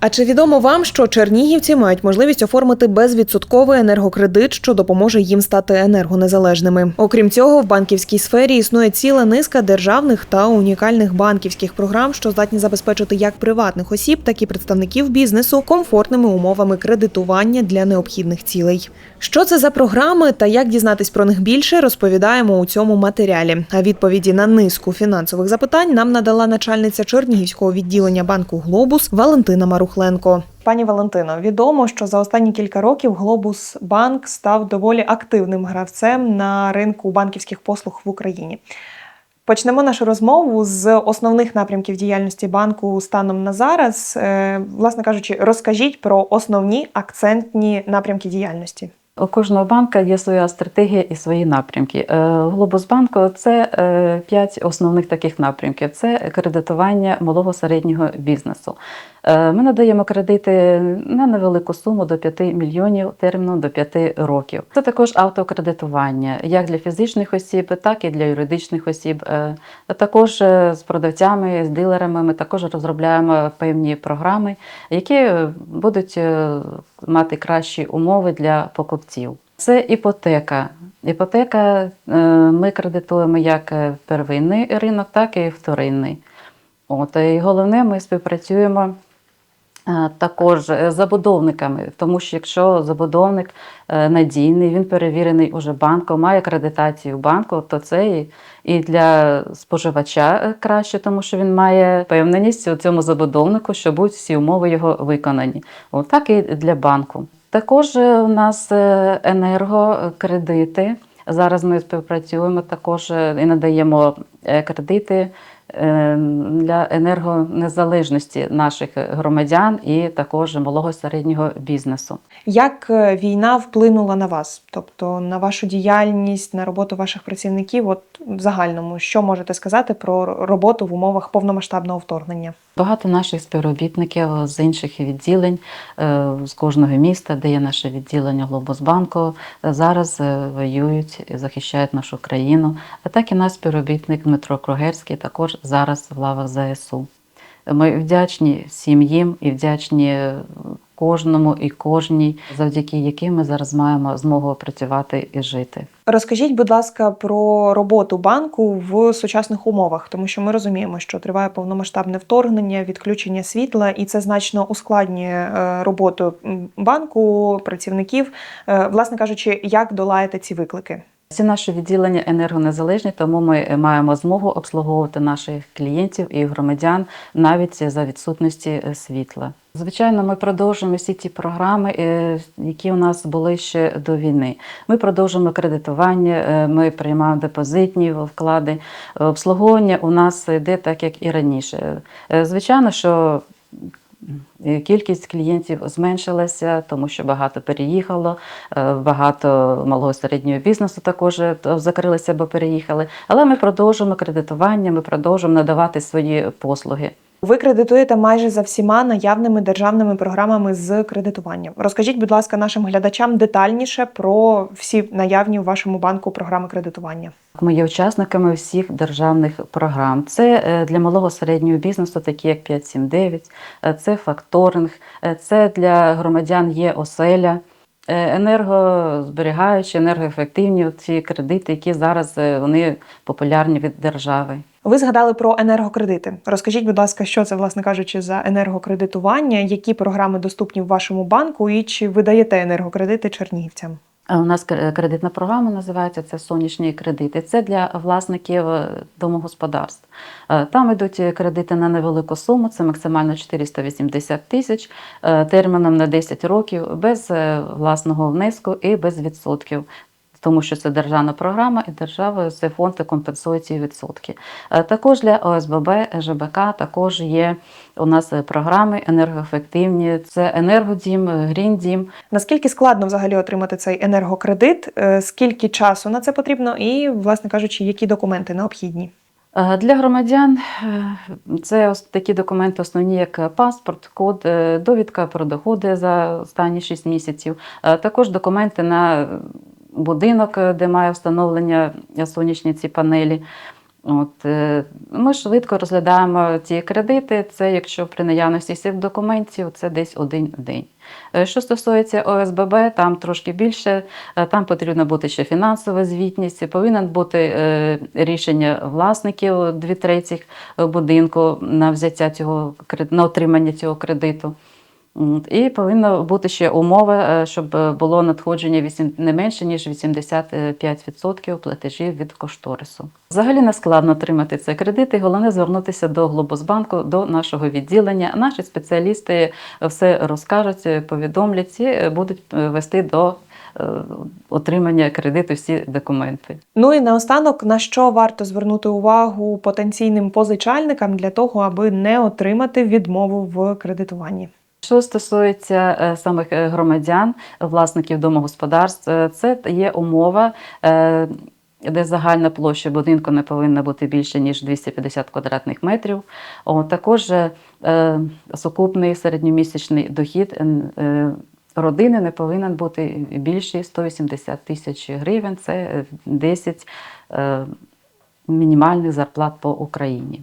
А чи відомо вам, що чернігівці мають можливість оформити безвідсотковий енергокредит, що допоможе їм стати енергонезалежними? Окрім цього, в банківській сфері існує ціла низка державних та унікальних банківських програм, що здатні забезпечити як приватних осіб, так і представників бізнесу комфортними умовами кредитування для необхідних цілей. Що це за програми та як дізнатись про них більше, розповідаємо у цьому матеріалі. А відповіді на низку фінансових запитань нам надала начальниця Чернігівського відділення банку Глобус Валентина Марухленко. Пані Валентино, відомо, що за останні кілька років Глобус Банк став доволі активним гравцем на ринку банківських послуг в Україні. Почнемо нашу розмову з основних напрямків діяльності банку станом на зараз. Е, Власне кажучи, розкажіть про основні акцентні напрямки діяльності. У кожного банка є своя стратегія і свої напрямки. Е, Глобус банку це е, п'ять основних таких напрямків: це кредитування малого середнього бізнесу. Е, Ми надаємо кредити на невелику суму до 5 мільйонів терміном до 5 років. Це також автокредитування, як для фізичних осіб, так і для юридичних осіб. Е, Також е, з продавцями, з дилерами ми також розробляємо певні програми, які будуть мати кращі умови для покупців. Це іпотека. Іпотека ми кредитуємо як первинний ринок, так і вторинний. От, і головне, ми співпрацюємо також забудовниками, тому що якщо забудовник е, надійний, він перевірений уже банком, має акредитацію банку, то це і, для споживача е, краще, тому що він має впевненість у цьому забудовнику, що будуть всі умови його виконані. Так і для банку. Також е, у нас е, енергокредити. Зараз ми співпрацюємо також е, і надаємо е, кредити е, для енергонезалежності наших громадян і також малого середнього бізнесу. Як е, війна вплинула на вас, тобто на вашу діяльність, на роботу ваших працівників? От в загальному, що можете сказати про роботу в умовах повномасштабного вторгнення? Багато наших співробітників з інших відділень е, з кожного міста, де є наше відділення Глобусбанку, е, зараз воюють і захищають нашу країну. А так і наш співробітник Дмитро Кругерський також зараз в лавах ЗСУ. Ми вдячні всім їм і вдячні кожному і кожній, завдяки яким ми зараз маємо змогу працювати і жити. Розкажіть, будь ласка, про роботу банку в сучасних умовах, тому що ми розуміємо, що триває повномасштабне вторгнення, відключення світла, і це значно ускладнює е, роботу банку, працівників. Е, Власне кажучи, як долаєте ці виклики? Всі наші відділення енергонезалежні, тому ми маємо змогу обслуговувати наших клієнтів і громадян навіть за відсутності е, світла. Звичайно, ми продовжуємо всі ті програми, е, які у нас були ще до війни. Ми продовжуємо кредитування, е, ми приймаємо депозитні вклади. Обслуговування у нас йде так, як і раніше. Звичайно, що Кількість клієнтів зменшилася, тому що багато переїхало, е, багато малого середнього бізнесу також е, закрилися або переїхали. Але ми продовжуємо кредитування, ми продовжуємо надавати свої послуги. Ви кредитуєте майже за всіма наявними державними програмами з кредитування. Розкажіть, будь ласка, нашим глядачам детальніше про всі наявні в вашому банку програми кредитування. Ми є учасниками всіх державних програм. Це е, для малого середнього бізнесу, такі як 579, е, це факторинг, е, це для громадян є оселя. Енергозберігаючі, енергоефективні ці кредити, які зараз вони популярні від держави. Ви згадали про енергокредити. Розкажіть, будь ласка, що це, власне кажучи, за енергокредитування, які програми доступні в вашому банку, і чи ви даєте енергокредити чернігівцям? У нас кредитна програма називається це сонячні кредити. Це для власників е, домогосподарств. Е, Там йдуть кредити на невелику суму, це максимально 480 тисяч е, терміном на 10 років, без е, власного внеску і без відсотків. Тому що це державна програма, і держава це фонд компенсує ці відсотки. Е, Також для ОСББ, ЖБК також є у нас програми енергоефективні. Це енергодім, гріндім. Наскільки складно взагалі отримати цей енергокредит? Е, Скільки часу на це потрібно, і, власне кажучи, які документи необхідні? Е, Для громадян це такі документи, основні, як паспорт, код, довідка про доходи за останні 6 місяців, також документи на будинок, е, де має встановлення сонячні ці панелі. От, е, ми швидко розглядаємо ці кредити. Це якщо при наявності всіх документів, це десь один день. Е, Що стосується ОСББ, там трошки більше, там потрібна бути ще фінансова звітність, повинен бути рішення власників дві третіх будинку на взяття цього на отримання цього кредиту. І повинна бути ще умова, е, щоб було надходження не менше, ніж 85% платежів від кошторису. Взагалі не складно отримати цей кредит, і головне звернутися до Глобусбанку, до нашого відділення. Наші спеціалісти все розкажуть, повідомлять і е, будуть е, вести до е, отримання кредиту всі документи. Ну і наостанок, на що варто звернути увагу потенційним позичальникам для того, аби не отримати відмову в кредитуванні? Що стосується е, самих е, громадян, власників домогосподарств, е, це є умова. Де загальна площа будинку не повинна бути більше ніж 250 квадратних метрів. О, також е, сукупний середньомісячний дохід е, родини не повинен бути більший 180 тисяч гривень. Це е, 10 е, мінімальних зарплат по Україні.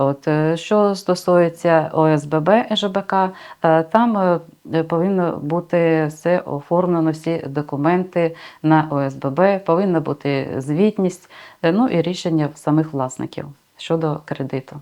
От, е, що стосується ОСББ ЖБК, е, там е, повинно бути все оформлено, всі документи на ОСББ, повинна бути звітність, ну і рішення самих власників щодо кредиту.